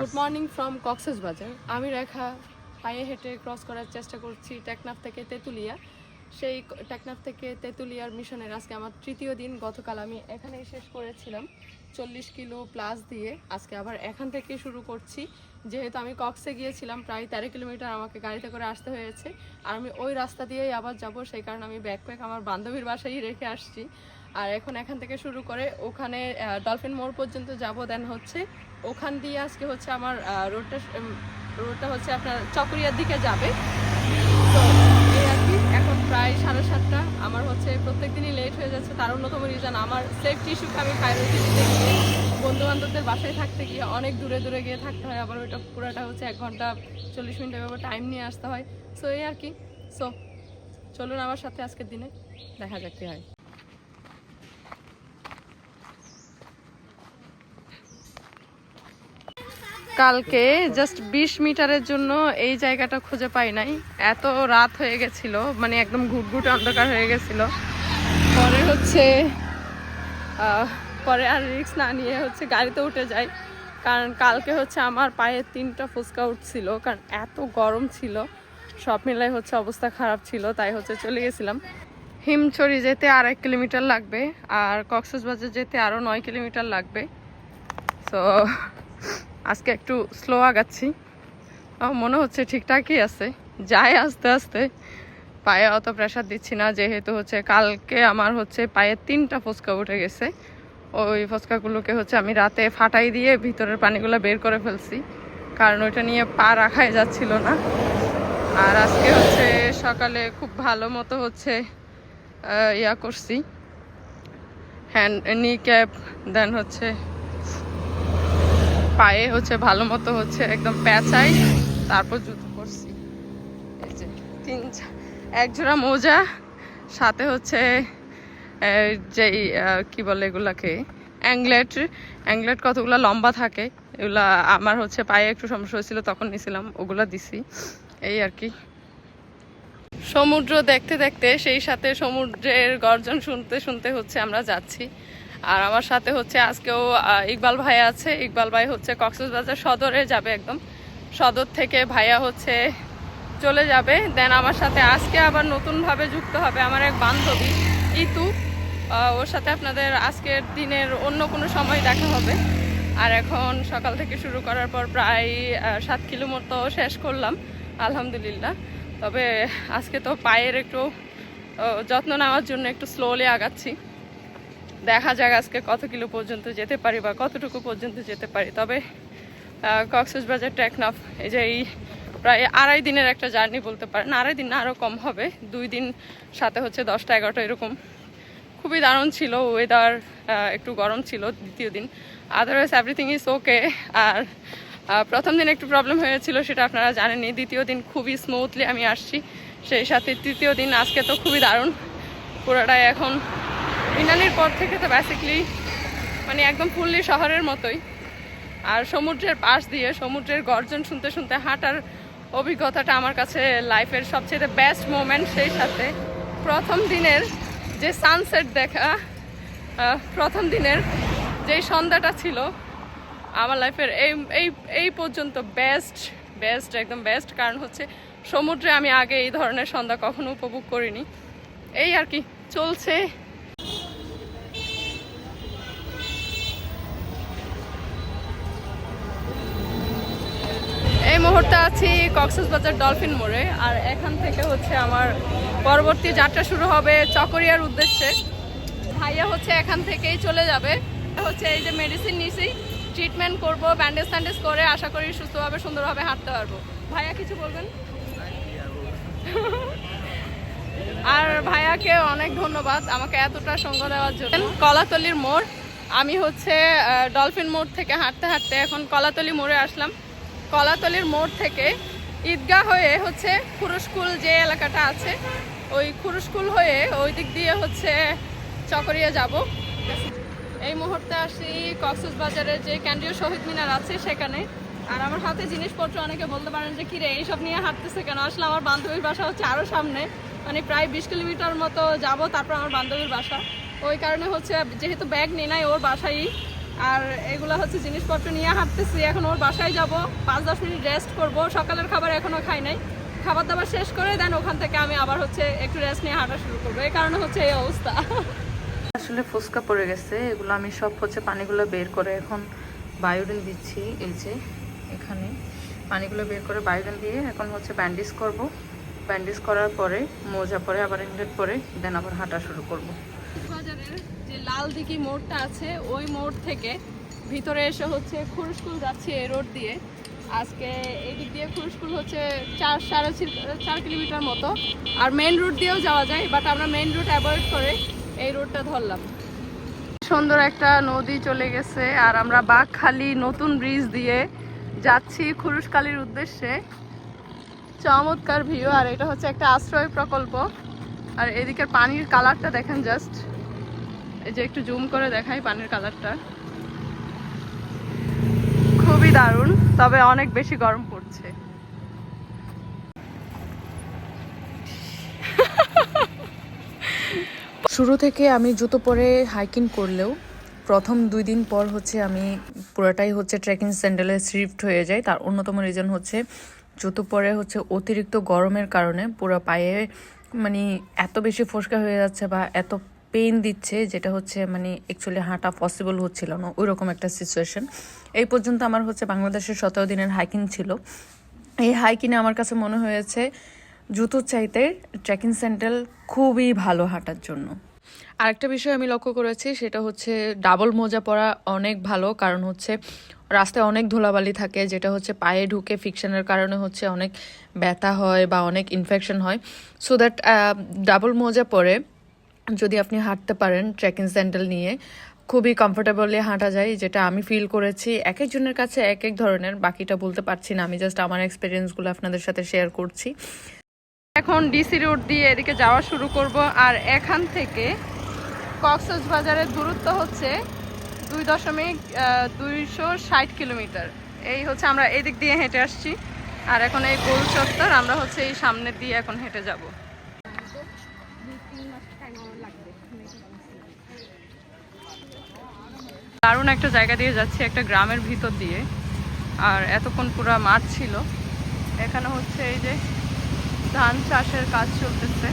Good morning from Cox's বাজার আমি রেখা পায়ে হেঁটে ক্রস করার চেষ্টা করছি টেকনাফ থেকে তেঁতুলিয়া। সেই টেকনাফ থেকে তেঁতুলিয়ার মিশনের আজকে আমার তৃতীয় দিন। গতকাল আমি এখানেই শেষ করেছিলাম। চল্লিশ কিলো প্লাস দিয়ে আজকে আবার এখান থেকে শুরু করছি। যেহেতু আমি কক্সে গিয়েছিলাম প্রায় তেরো কিলোমিটার আমাকে গাড়িতে করে আসতে হয়েছে। আর আমি ওই রাস্তা দিয়েই আবার যাব সেই কারণে আমি ব্যাকপ্যাক আমার বান্ধবীর বাসায় রেখে আসছি। আর এখন এখান থেকে শুরু করে ওখানে ডলফিন মোড় পর্যন্ত যাব দেন হচ্ছে ওখান দিয়ে আজকে হচ্ছে আমার রোডটা রোডটা হচ্ছে আপনার চকরিয়ার দিকে যাবে। তো এই আর কি, এখন প্রায় সাড়ে সাতটা। আমার হচ্ছে প্রত্যেক দিনই লেট হয়ে যাচ্ছে, তার অন্যতম রিজন আমার সেফটি ইস্যুকে আমি প্রায়োরিটি দিতে গিয়ে বন্ধু বান্ধবদের বাসায় থাকতে গিয়ে অনেক দূরে দূরে গিয়ে থাকতে হয়, আবার ওইটা পুরোটা হচ্ছে এক ঘণ্টা চল্লিশ মিনিটের এভাবে টাইম নিয়ে আসতে হয়। সো এই আর কি। সো চলুন আমার সাথে আজকের দিনে, দেখা যাক কি হয়। কালকে জাস্ট বিশ মিটারের জন্য এই জায়গাটা খুঁজে পাই নাই। এত রাত হয়ে গেছিল মানে একদম ঘুটঘুট অন্ধকার হয়ে গেছিল। পরে হচ্ছে পরে আর রিক্স না নিয়ে হচ্ছে গাড়িতে উঠে যাই। কারণ কালকে হচ্ছে আমার পায়ে তিনটা ফুচকা উঠছিল, কারণ এত গরম ছিল। সব মিলাই হচ্ছে অবস্থা খারাপ ছিল, তাই হচ্ছে চলে গেছিলাম। হিমছড়ি যেতে আর এক কিলোমিটার লাগবে, আর কক্সবাজার যেতে আরও নয় কিলোমিটার লাগবে। তো আজকে একটু স্লো আগাচ্ছি। মনে হচ্ছে ঠিকঠাকই আছে। যাই আস্তে আস্তে, পায়ে অত প্রেশার দিচ্ছি না, যেহেতু হচ্ছে কালকে আমার হচ্ছে পায়ে তিনটা ফুচকা উঠে গেছে। ওই ফুচকাগুলোকে হচ্ছে আমি রাতে ফাটাই দিয়ে ভিতরের পানিগুলো বের করে ফেলছি। কারণ ওইটা নিয়ে পা রাখাই যাচ্ছিল না। আর আজকে হচ্ছে সকালে খুব ভালো মতো হচ্ছে ইয়া করছি। হ্যান্ড নি ক্যাপ দেন হচ্ছে পায়ে হচ্ছে, ভালো মতো হচ্ছে একদম প্যাঁচাই তারপর জুতো করছি। তিন এক জোড়া মোজা, সাথে হচ্ছে যেই কি বলে এগুলাকে, অ্যাংলেট অ্যাংলেট কতগুলো লম্বা থাকে, এগুলা আমার হচ্ছে পায়ে একটু সমস্যা হয়েছিল, তখন নিছিলাম, ওগুলা দিছি। এই আর কি। সমুদ্র দেখতে দেখতে, সেই সাথে সমুদ্রের গর্জন শুনতে শুনতে হচ্ছে আমরা যাচ্ছি। আর আমার সাথে হচ্ছে আজকেও ইকবাল ভাই আছে। ইকবাল ভাই হচ্ছে কক্সবাজার সদরে যাবে একদম। সদর থেকে ভাইয়া হচ্ছে চলে যাবে। দেন আমার সাথে আজকে আবার নতুনভাবে যুক্ত হবে আমার এক বান্ধবী, ইতু। ওর সাথে আপনাদের আজকের দিনের অন্য কোনো সময় দেখা হবে। আর এখন সকাল থেকে শুরু করার পর প্রায় সাত কিলো মতো শেষ করলাম, আলহামদুলিল্লাহ। তবে আজকে তো পায়ের একটু যত্ন নেওয়ার জন্য একটু স্লোলি আগাচ্ছি। দেখা যাক আজকে কত কিলো পর্যন্ত যেতে পারি বা কতটুকু পর্যন্ত যেতে পারি। তবে কক্সবাজার টেকনাফ এই যে এই প্রায় আড়াই দিনের একটা জার্নি বলতে পারেন, আড়াই দিন না আরও কম হবে। দুই দিন সাথে হচ্ছে দশটা, এগারোটা এরকম। খুবই দারুণ ছিল ওয়েদার একটু গরম ছিল দ্বিতীয় দিন। আদারওয়াইজ এভরিথিং ইজ ওকে আর প্রথম দিন একটু প্রবলেম হয়েছিল, সেটা আপনারা জানেনই। দ্বিতীয় দিন খুবই স্মুথলি আমি আসছি, সেই সাথে তৃতীয় দিন আজকে তো খুবই দারুণ। পুরোটাই এখন ইনানির পর থেকে তো বেসিকলি মানে একদম ফুললি শহরের মতোই। আর সমুদ্রের পাশ দিয়ে সমুদ্রের গর্জন শুনতে শুনতে হাঁটার অভিজ্ঞতাটা আমার কাছে লাইফের সবচেয়ে বেস্ট মোমেন্ট সেই সাথে। প্রথম দিনের যে সানসেট দেখা প্রথম দিনের যেই সন্ধ্যাটা ছিল, আমার লাইফের এই এই এই পর্যন্ত বেস্ট বেস্ট একদম বেস্ট কারণ হচ্ছে সমুদ্রে আমি আগে এই ধরনের সন্ধ্যা কখনো উপভোগ করিনি। এই আর কি, চলছে এই মুহূর্তে আছি কক্সবাজার ডলফিন মোড়ে, আর এখান থেকে হচ্ছে আমার পরবর্তী যাত্রা শুরু হবে চকরিয়ার উদ্দেশ্যে। ভাইয়া হচ্ছে এখান থেকেই চলে যাবে। হচ্ছে এই যে মেডিসিন নিছি ট্রিটমেন্ট করব ব্যান্ডেজ ট্যান্ডেজ করে, আশা করি সুস্থভাবে, সুন্দরভাবে হাঁটতে পারব। ভাইয়া কিছু বলবেন? আর ভাইয়াকে অনেক ধন্যবাদ আমাকে এতটা সঙ্গ দেওয়ার জন্য। কলাতলির মোড়, আমি হচ্ছে ডলফিন মোড় থেকে হাঁটতে হাঁটতে এখন কলাতলি মোড়ে আসলাম। কলাতলির মোড় থেকে ঈদগাহ হয়ে হচ্ছে খুরুস্কুল যে এলাকাটা আছে, ওই খুরুশকুল হয়ে ওই দিক দিয়ে হচ্ছে চকরিয়া যাব। এই মুহূর্তে আসি কক্সবাজারের যে কেন্দ্রীয় শহীদ মিনার আছে সেখানে। আর আমার হাতে জিনিসপত্র, অনেকে বলতে পারেন যে, কিরে, এইসব নিয়ে হাঁটতেছে কেন? আসলে আমার বান্ধবীর বাসা হচ্ছে আরও সামনে মানে প্রায় বিশ কিলোমিটার মতো যাব তারপর আমার বান্ধবীর বাসা। ওই কারণে হচ্ছে, যেহেতু ব্যাগ নেই নাই, ওর বাসায় আর এগুলো হচ্ছে জিনিসপত্র নিয়ে হাঁটতেছি। এখন ওর বাসায় যাব। পাঁচ, দশ মিনিট রেস্ট করব। সকালের খাবার এখনও খাই নাই। খাবার দাবার শেষ করে দেন ওখান থেকে আমি আবার হচ্ছে একটু রেস্ট নিয়ে হাঁটা শুরু করব। এই কারণে হচ্ছে এই অবস্থা। আসলে ফুসকা পড়ে গেছে। এগুলো আমি সব হচ্ছে পানিগুলো বের করে এখন বায়োডিন দিচ্ছি। এই যে, এখানে পানিগুলো বের করে বায়োডিন দিয়ে এখন হচ্ছে ব্যান্ডেজ করব। ব্যান্ডেজ করার পরে, মোজা পরে, আবার ইনভেট পরে দেন আবার হাঁটা শুরু করব। বাজারের যে লাল দিঘি মোড়টা আছে, ওই মোড় থেকে ভিতরে এসে হচ্ছে খুরস্কুল যাচ্ছি এই রোড দিয়ে। আজকে এই দিক দিয়ে খুরস্কুল হচ্ছে চার, সাড়ে চার কিলোমিটার মতো। আর মেন রুট দিয়েও যাওয়া যায় বাট আমরা মেন রুট অ্যাভয়েড করে এই রোডটা ধরলাম। সুন্দর একটা নদী চলে গেছে, আর আমরা বাঘখালি নতুন ব্রিজ দিয়ে যাচ্ছি খুরুশকালির উদ্দেশ্যে। চমৎকার ভিউ আর এটা হচ্ছে একটা আশ্রয় প্রকল্প। আর এদিকের পানির কালারটা দেখেন জাস্ট এই যে একটু জুম করে দেখাই পানির কালারটা। খুবই দারুণ, তবে অনেক বেশি গরম পড়ছে। শুরু থেকে আমি জুতো পরে হাইকিং করলেও প্রথম দুই দিন পর হচ্ছে আমি পুরোটাই হচ্ছে ট্রেকিং স্যান্ডেলে শিফট হয়ে যায়। তার অন্যতম রিজন হচ্ছে জুতো পরে হচ্ছে অতিরিক্ত গরমের কারণে পুরো পায়ে মানে এত বেশি ফসকা হয়ে যাচ্ছে বা এত পেইন দিচ্ছে যেটা হচ্ছে মানে অ্যাকচুয়ালি হাঁটা পসিবল হচ্ছিল না ওই রকম একটা সিচুয়েশন এই পর্যন্ত আমার হচ্ছে বাংলাদেশের সতেরো দিনের হাইকিং ছিল। এই হাইকিনে আমার কাছে মনে হয়েছে জুতোর চাইতে ট্রেকিং স্যান্ডেল খুবই ভালো হাঁটার জন্য। আরেকটা বিষয় আমি লক্ষ্য করেছি, সেটা হচ্ছে ডাবল মোজা পরা অনেক ভালো, কারণ হচ্ছে রাস্তায় অনেক ধুলাবালি থাকে, যেটা হচ্ছে পায়ে ঢুকে ফিকশনের কারণে হচ্ছে অনেক ব্যথা হয় বা অনেক ইনফেকশন হয়। সো দ্যাট ডাবল মোজা পরে যদি আপনি হাঁটতে পারেন ট্রেকিং স্যান্ডেল নিয়ে, খুবই কমফোর্টেবলি হাঁটা যায়, যেটা আমি ফিল করেছি। এক একজনের কাছে এক এক ধরনের, বাকিটা বলতে পারছি না, আমি জাস্ট আমার এক্সপিরিয়েন্সগুলো আপনাদের সাথে শেয়ার করছি। এখন ডিসি রোড দিয়ে এদিকে যাওয়া শুরু করব, আর এখান থেকে কক্সবাজারের বাজারের দূরত্ব হচ্ছে দুই দশমিক দুইশো ষাট কিলোমিটার। এই হচ্ছে আমরা এদিক দিয়ে হেঁটে আসছি। আর এখন এই গোল চত্বর, আমরা হচ্ছে এই সামনের দিয়ে এখন হেঁটে যাব। দারুণ একটা জায়গা দিয়ে যাচ্ছি, একটা গ্রামের ভিতর দিয়ে। আর এতক্ষণ পুরো মাঠ ছিল। এখানে হচ্ছে এই যে ধান চাষের কাজ চলতেছে।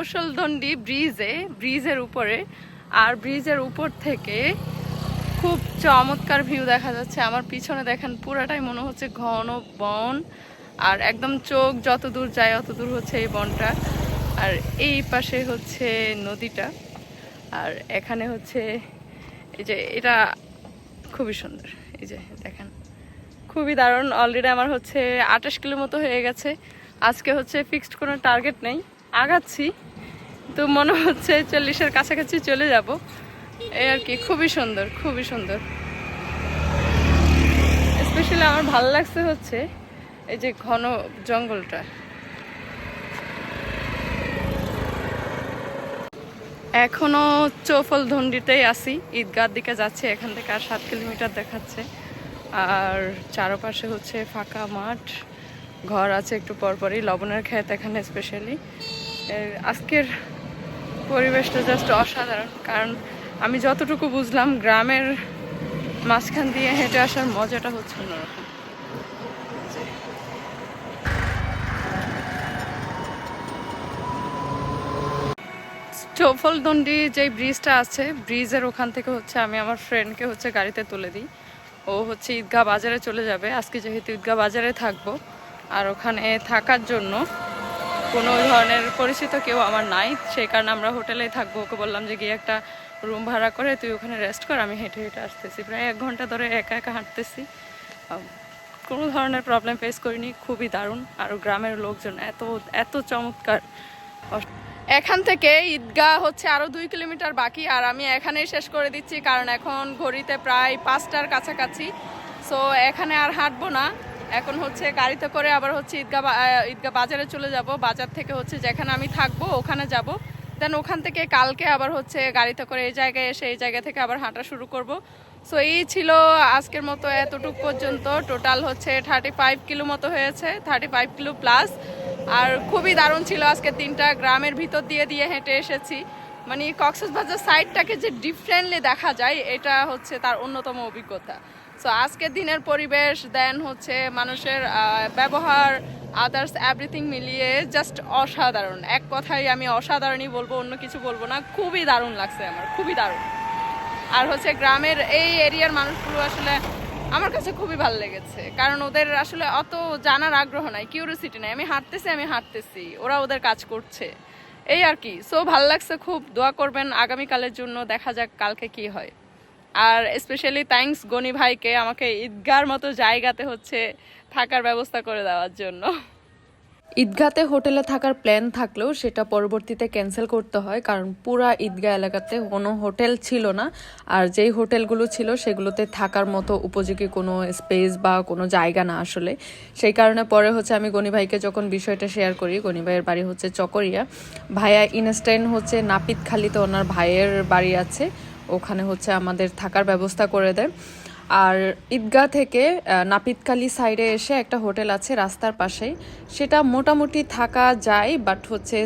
চৌশলদণ্ডি ব্রিজে, ব্রিজের উপরে। আর ব্রিজের উপর থেকে খুব চমৎকার ভিউ দেখা যাচ্ছে। আমার পিছনে দেখেন পুরাটাই মনে হচ্ছে ঘন বন। আর একদম চোখ যত দূর যায় অত দূর হচ্ছে এই বনটা। আর এই পাশে হচ্ছে নদীটা। আর এখানে হচ্ছে এই যে এটা খুবই সুন্দর। এই যে দেখেন, খুবই দারুণ। অলরেডি আমার হচ্ছে আঠাশ কিলো মতো হয়ে গেছে। আজকে হচ্ছে ফিক্সড কোনো টার্গেট নেই। আগাচ্ছি। তো মনে হচ্ছে চল্লিশের কাছাকাছি চলে যাব। এই আর কি, খুবই সুন্দর খুবই সুন্দর। স্পেশালি আমার ভালো লাগছে হচ্ছে এই যে ঘন জঙ্গলটা। এখনও চৌফল ধন্ডিতেই আসি ঈদগার দিকে যাচ্ছে, এখান থেকে আর সাত কিলোমিটার দেখাচ্ছে। আর চারপাশে হচ্ছে ফাঁকা মাঠ, ঘর আছে একটু পরপরই, লবণের ক্ষেত এখানে স্পেশালি আজকের পরিবেশটা জাস্ট অসাধারণ। কারণ আমি যতটুকু বুঝলাম, গ্রামের মাঝখান দিয়ে হেঁটে আসার মজাটা হচ্ছে অন্যরকম। চৌফলদণ্ডি যে ব্রিজটা আছে, ব্রিজের ওখান থেকে হচ্ছে আমি আমার ফ্রেন্ডকে হচ্ছে গাড়িতে তুলে দিই। ও হচ্ছে ঈদগাহ বাজারে চলে যাবে। আজকে যেহেতু ঈদগাহ বাজারে থাকব, আর ওখানে থাকার জন্য কোনো ধরনের পরিচিত কেউ আমার নাই। সেই কারণে আমরা হোটেলেই থাকব। ওকে বললাম যে, গিয়ে একটা রুম ভাড়া করে তুই ওখানে রেস্ট কর, আমি হেঁটে হেঁটে আসতেছি। প্রায় এক ঘণ্টা ধরে একা একা হাঁটতেছি। কোনো ধরনের প্রবলেম ফেস করিনি, খুবই দারুণ। আর গ্রামের লোকজন এত এত চমৎকার। এখান থেকে ঈদগাহ হচ্ছে আরও দুই কিলোমিটার বাকি, আর আমি এখানেই শেষ করে দিচ্ছি, কারণ এখন ঘড়িতে প্রায় পাঁচটার কাছাকাছি। সো এখানে আর হাঁটবো না। এখন হচ্ছে গাড়িতে করে আবার হচ্ছে ঈদগা আহ, বাজারে চলে যাব। বাজার থেকে হচ্ছে যেখানে আমি থাকব ওখানে যাব। দেন ওখান থেকে কালকে আবার হচ্ছে গাড়িতে করে এই জায়গায় এসে এই জায়গা থেকে আবার হাঁটা শুরু করব। সো এই ছিল আজকের মতো এতটুক পর্যন্ত। টোটাল হচ্ছে থার্টি ফাইভ কিলো মতো হয়েছে থার্টি ফাইভ কিলো প্লাস আর খুবই দারুণ ছিল আজকে তিনটা গ্রামের ভিতর দিয়ে দিয়ে হেঁটে এসেছি। মানে কক্সবাজার সাইডটাকে যে ডিফারেন্টলি দেখা যায় এটা হচ্ছে তার অন্যতম অভিজ্ঞতা। সো আজকের দিনের পরিবেশ দেন হচ্ছে মানুষের ব্যবহার আদার্স এভরিথিং মিলিয়ে জাস্ট অসাধারণ। এক কথাই আমি অসাধারণই বলব, অন্য কিছু বলব না। খুবই দারুণ লাগছে আমার, খুবই দারুণ। আর হচ্ছে গ্রামের এই এরিয়ার মানুষগুলো আসলে আমার কাছে খুবই ভালো লেগেছে। কারণ ওদের আসলে অত জানার আগ্রহ নাই কিউরিয়াসিটি নাই। আমি হাঁটতেছি আমি হাঁটতেছি। ওরা ওদের কাজ করছে। এই আর কি। সো ভালো লাগছে খুব। দোয়া করবেন আগামীকালের জন্য। দেখা যাক কালকে কি হয়। আর স্পেশালি থ্যাঙ্কস গনি ভাইকে আমাকে ঈদগার মতো জায়গাতে হচ্ছে থাকার ব্যবস্থা করে দেওয়ার জন্য। ঈদগাতে হোটেলে থাকার প্ল্যান থাকলেও সেটা পরবর্তীতে ক্যান্সেল করতে হয়, কারণ পুরা ঈদগাহ এলাকাতে কোনো হোটেল ছিল না। আর যেই হোটেলগুলো ছিল সেগুলোতে থাকার মতো উপযোগী কোনো স্পেস বা কোনো জায়গা না আসলে। সেই কারণে পরে হচ্ছে আমি গনি ভাইকে যখন বিষয়টা শেয়ার করি, গনি ভাইয়ের বাড়ি হচ্ছে চকরিয়া। ভাইয়া ইনস্টাইন হচ্ছে নাপিতখালিতে ওনার ভাইয়ের বাড়ি আছে। ওখানে হচ্ছে আমাদের থাকার ব্যবস্থা করে দেয়। আর ঈদগাহ থেকে নাপিতকালি সাইডে এসে একটা হোটেল আছে রাস্তার পাশেই। সেটা মোটামুটি থাকা যায় বাট হচ্ছে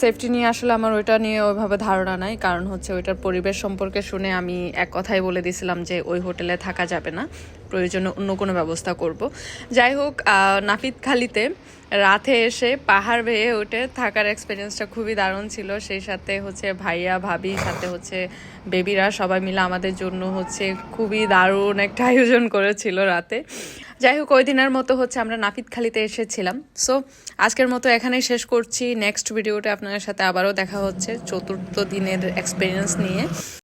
সেফটি নিয়ে আসলে আমার ওইটা নিয়ে ওইভাবে ধারণা নাই। কারণ হচ্ছে ওইটার পরিবেশ সম্পর্কে শুনে আমি এক কথাই বলে দিয়েছিলাম যে ওই হোটেলে থাকা যাবে না। প্রয়োজনে অন্য কোনো ব্যবস্থা করব। যাই হোক নাপিতখালিতে রাতে এসে পাহাড় বেয়ে উঠে থাকার এক্সপিরিয়েন্সটা খুবই দারুণ ছিল। সেই সাথে হচ্ছে ভাইয়া, ভাবি, সাথে হচ্ছে বেবিরা সবাই মিলে আমাদের জন্য হচ্ছে খুবই দারুণ একটা আয়োজন করেছিল রাতে। যাই হোক, ওই দিনের মতো হচ্ছে আমরা নাপিতখালিতে এসেছিলাম। সো আজকের মতো এখানেই শেষ করছি। নেক্সট ভিডিওতে আপনাদের সাথে আবারও দেখা হচ্ছে চতুর্থ দিনের এক্সপিরিয়েন্স নিয়ে।